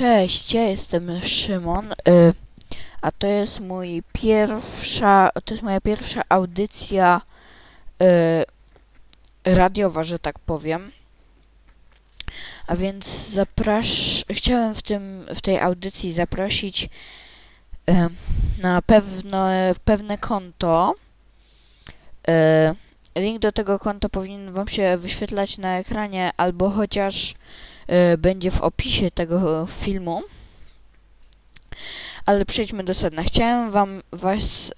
Cześć, ja jestem Szymon, y, a to jest mój pierwsza, to jest moja pierwsza audycja y, radiowa, że tak powiem. A więc zaprasz, chciałem w tym, w tej audycji zaprosić y, na pewne, pewne konto. Link do tego konta powinien wam się wyświetlać na ekranie, albo chociaż będzie w opisie tego filmu. Ale przejdźmy do sedna. Chciałem wam was y,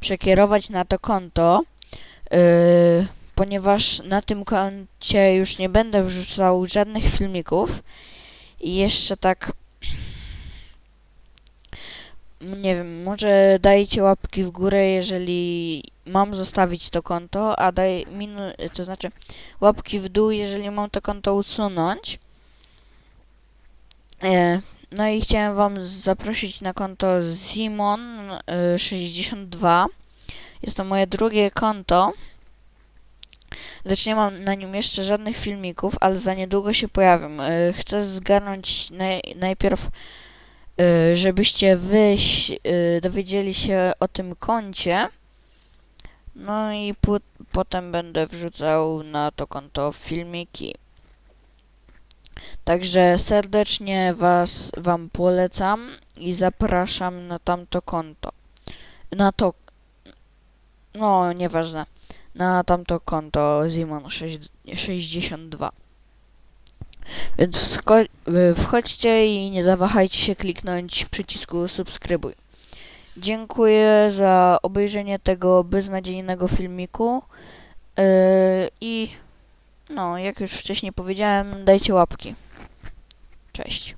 przekierować na to konto, y, ponieważ na tym koncie już nie będę wrzucał żadnych filmików i jeszcze tak nie wiem, może dajcie łapki w górę, jeżeli mam zostawić to konto, a daj minu, to znaczy łapki w dół, jeżeli mam to konto usunąć. E, no i chciałem wam zaprosić na konto Simon62. Jest to moje drugie konto. Lecz nie mam na nim jeszcze żadnych filmików, ale za niedługo się pojawią. E, Chcę zgarnąć naj, najpierw, e, żebyście wy e, dowiedzieli się o tym koncie. No i potem będę wrzucał na to konto filmiki. Także serdecznie was wam polecam i zapraszam na tamto konto. Na to no nieważne. Na tamto konto Zimon62. Więc wchodźcie i nie zawahajcie się kliknąć przycisku subskrybuj. Dziękuję za obejrzenie tego beznadziejnego filmiku. Yy, I no, jak już wcześniej powiedziałem, dajcie łapki. Cześć.